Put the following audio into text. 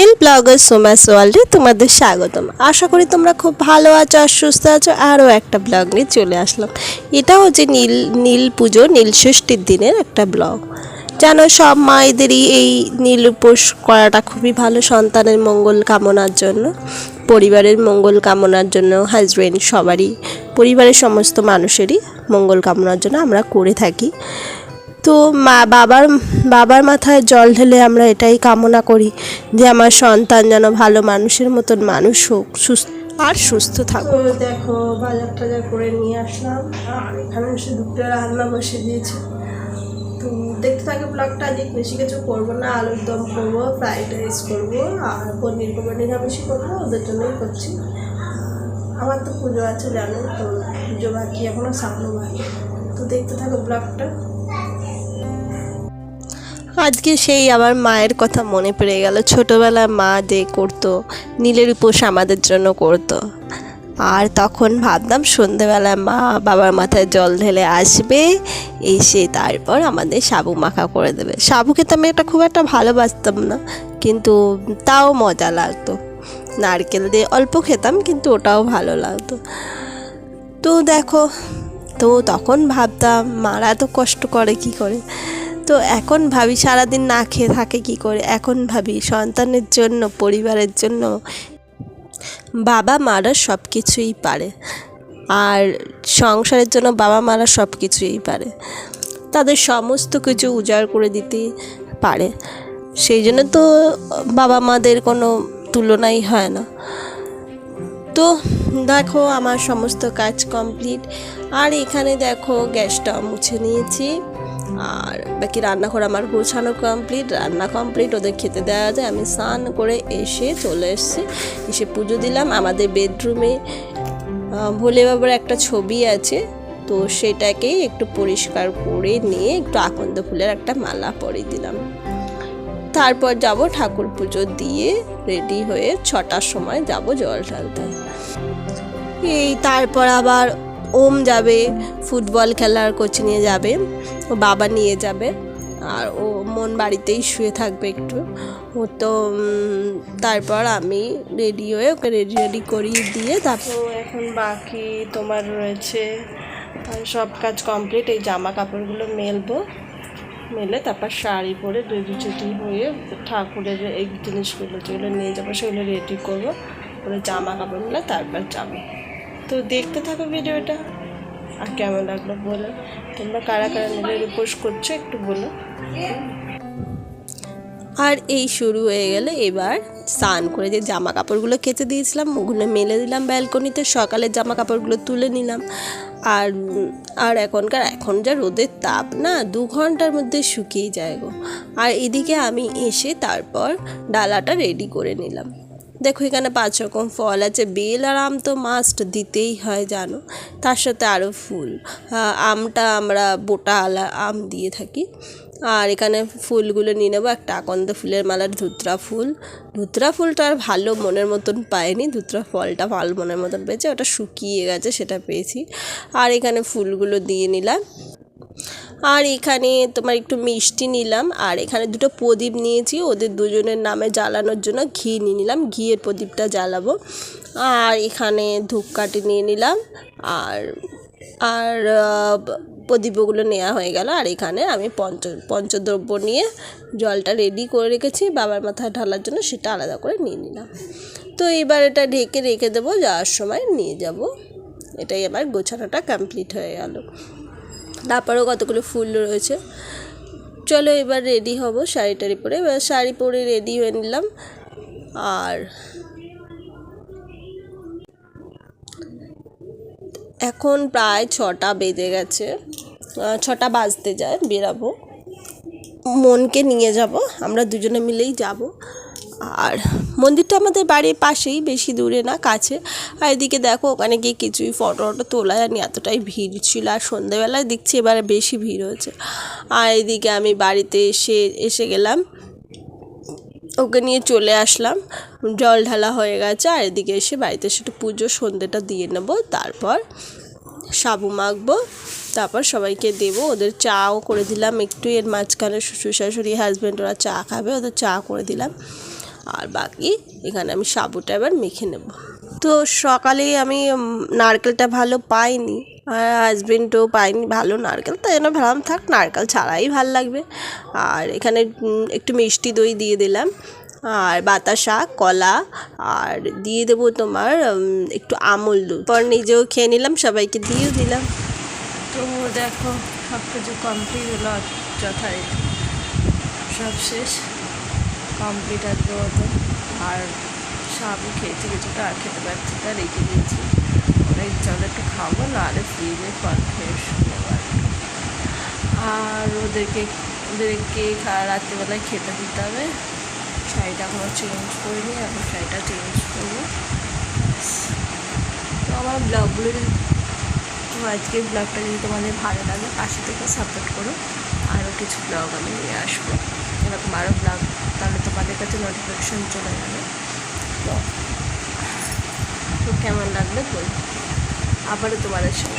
Real blogger Soma's ওয়ার্ল্ডে তোমাদের স্বাগতম। আশা করি তোমরা খুব ভালো আছো আর সুস্থ আছো। আরও একটা ব্লগ নিয়ে চলে আসলাম। এটা হচ্ছে নীল নীল পুজো, নীল ষষ্ঠীর দিনের একটা ব্লগ জানো সব মায়েদেরই এই নীল উপোস করাটা খুবই ভালো, সন্তানের মঙ্গল কামনার জন্য, পরিবারের মঙ্গল কামনার জন্য হাজব্যান্ড সবারই, পরিবারের সমস্ত মানুষেরই মঙ্গল কামনার জন্য আমরা করে থাকি। তো মা, বাবার বাবার মাথায় জল ঢেলে আমরা এটাই কামনা করি যে আমার সন্তান যেন ভালো মানুষের মতন মানুষ হোক, সুস্থ আর সুস্থ থাকো দেখো, বাজার টাজার করে নিয়ে আসলাম। আর এখানে এসে দুটো রান্না বসে দিয়েছে। তো দেখতে থাকে ব্লগটা আজকে বেশি কিছু করব না, আলুর দম করব ফ্রাইড রাইস করব, আর পনির করব নিরামিষই করব, ওদের জন্যই করছি। আমার তো পুজো আছে, জানো তো, পুজো বাকি এখনও সামনে বাকি। তো দেখতে থাকো ব্লগটা আজকে সেই আমার মায়ের কথা মনে পড়ে গেল। ছোটোবেলায় মা যে করতো, নীলের উপোস আমাদের জন্য করতো। আর তখন ভাবতাম সন্ধেবেলায় মা বাবার মাথায় জল ঢেলে আসবে, এসে তারপর আমাদের সাবু মাখা করে দেবে। সাবু খেতে আমি এটা খুব একটা ভালোবাসতাম না, কিন্তু তাও মজা লাগতো। নারকেল দিয়ে অল্প খেতাম, কিন্তু ওটাও ভালো লাগতো। তো দেখো, তো তখন ভাবতাম, মারা এত কষ্ট করে কি করে? তো এখন ভাবি সারাদিন না খেয়ে থাকে কি করে? এখন ভাবি সন্তানের জন্য, পরিবারের জন্য। বাবা মারা সব কিছুই পারে। আর সংসারের জন্য বাবা মারা সব কিছুই পারে। তাদের সমস্ত কিছু উজাড় করে দিতে পারে। সেই জন্য তো বাবা মাদের কোনো তুলনাই হয় না। তো দেখো আমার সমস্ত কাজ কমপ্লিট আর এখানে দেখো গ্যাসটা মুছে নিয়েছি। আর বাকি রান্নাঘর আমার গোছানো কমপ্লিট রান্না কমপ্লিট ওদের খেতে দেওয়া যায়। আমি স্নান করে এসে চলে এসেছি। এসে পুজো দিলাম। আমাদের বেডরুমে ভোলে বাবার একটা ছবি আছে। তো সেটাকেই একটু পরিষ্কার করে নিয়ে একটু আকন্দ ফুলের একটা মালা পরে দিলাম। তারপর যাব ঠাকুর পুজো দিয়ে রেডি হয়ে ছটার সময় যাব জল ঢালতে। এই তারপর আবার ওম যাবে, ফুটবল খেলার কোচিংয়ে যাবে, ও বাবা নিয়ে যাবে, আর ও মন বাড়িতেই শুয়ে থাকবে একটু। ও তো তারপর আমি রেডি হয়ে ওকে রেডি রেডি করিয়ে দিয়ে তারপর এখন বাকি তোমার রয়েছে সব কাজ কমপ্লিট এই জামা কাপড়গুলো মেলবো। মেলে তারপর শাড়ি পরে রেডি টেডি হয়ে ঠাকুরের এই জিনিসগুলো যেগুলো নিয়ে যাব সেগুলো রেডি করব। করে জামা কাপড় মেলে তারপর যাব। তো দেখতে থাকো ভিডিওটা। আর কেমন লাগল বলো। তোমরা কারা কারা নিজের উপোস করছ একটু বলো। আর এই শুরু হয়ে গেলে এবার স্নান করে যে জামা কাপড়গুলো কেচে দিয়েছিলাম, ওগুলো মেলে দিলাম ব্যালকনিতে সকালের জামা কাপড়গুলো তুলে নিলাম। আর আর এখনকার, এখন যা রোদের তাপ না, দু ঘণ্টার মধ্যে শুকিয়ে যায় গো। আর এদিকে আমি এসে তারপর ডালাটা রেডি করে নিলাম। দেখো, এখানে পাঁচ রকম ফল আছে। বেল আর আম তো মাস্ট দিতেই হয়, জানো? তার সাথে আরও ফুল। আমটা আমরা বোটা আলা আম দিয়ে থাকি। আর এখানে ফুলগুলো নিয়ে নেব। একটা আকন্দ ফুলের মালার ধুতরা ফুল। ধুতরা ফুলটা আর ভালো মনের মতন পাইনি। ধুতরা ফলটা ভালো মনের মতন পেয়েছে। ওটা শুকিয়ে গেছে, সেটা পেয়েছি। আর এখানে ফুলগুলো দিয়ে নিলাম। আর এখানে তোমার একটু মিষ্টি নিলাম, আর এখানে দুটো প্রদীপ নিয়েছি, ওদের দুজনের নামে জ্বালানোর জন্য ঘি নিয়ে নিলাম, ঘিয়ের প্রদীপটা জ্বালাবো। আর এখানে ধূপকাঠি নিয়ে নিলাম, আর আর প্রদীপগুলো নেওয়া হয়ে গেল, আর এখানে আমি পঞ্চ, পঞ্চদ্রব্য নিয়ে জলটা রেডি করে রেখেছি, বাবার মাথায় ঢালার জন্য সেটা আলাদা করে নিয়ে নিলাম। তো এবার এটা ঢেকে রেখে দেবো, যাওয়ার সময় নিয়ে যাব। এটাই আমার গোছানোটা কমপ্লিট হয়ে গেল। তারপরেও কতগুলো ফুল রয়েছে। চলো এবার রেডি হব শাড়ি টাড়ি পরে এবার শাড়ি পরে রেডি হয়ে নিলাম। আর এখন প্রায় ছটা বেজে গেছে। ছটা বাজতে যায়, বেরাবো। মনকে নিয়ে যাব। আমরা দুজনে মিলেই যাব। আর মন্দিরটা আমাদের বাড়ির পাশেই, বেশি দূরে না, কাছে। আর এদিকে দেখো, ওখানে গিয়ে কিছুই ফটো টটো তোলা যায়নি, এতটাই ভিড় ছিল। আর সন্ধেবেলায় দেখছি এবারে বেশি ভিড় হয়েছে। আর এদিকে আমি বাড়িতে এসে এসে গেলাম। ওকে নিয়ে চলে আসলাম। জল ঢালা হয়ে গেছে, আর এদিকে এসে বাড়িতে এসে একটু পুজো সন্ধ্যেটা দিয়ে নেব। তারপর সাবু মাখবো, তারপর সবাইকে দেবো। ওদের চাও করে দিলাম, একটু এর মাঝখানে শ্বশুর শাশুড়ি হাজব্যান্ড ওরা চা খাবে, ওদের চা করে দিলাম। আর বাকি এখানে আমি সাবুটা এবার মেখে নেব। তো সকালে আমি নারকেলটা ভালো পাইনি। আর পাইনি ভালো নারকেল, তাই জন্য ভাবলাম থাক, নারকেল ছাড়াই ভালো লাগবে। আর এখানে একটু মিষ্টি দই দিয়ে দিলাম। আর বাতাসা, কলা, আর দিয়ে দেবো তোমার একটু আমল দুধ। পর নিজেও খেয়ে নিলাম, সবাইকে দিয়েও দিলাম। তো দেখো সব কিছু কমপ্লিট হলো যথারীতি। সব শেষ। কমপ্লিট আর তো আর সাবু খেয়েছি কিছুটা, আর খেতে পারছি না, রেখে দিয়েছি। ওরা ইচ্ছা একটু খাব, নাহলে ফ্রিজে ফল খেয়ে শুনব আর ওদেরকে ওদেরকে রাত্রিবেলায় খেতে দিতে হবে। শাড়িটা এখনও চেঞ্জ করিনি, এখন শাড়িটা চেঞ্জ করব। তো আমার ব্লগগুলো তো আজকের ব্লগটা যদি তোমাদের ভালো লাগে, পাশে থেকে সাপোর্ট করো। আরও কিছু ব্লগ আমি নিয়ে আসব। এরকম আরও ব্লগ তাহলে তোমাদের কাছে নোটিফিকেশন চলে যাবে। তো কেমন লাগবে বল। আবারও তোমাদের সঙ্গে।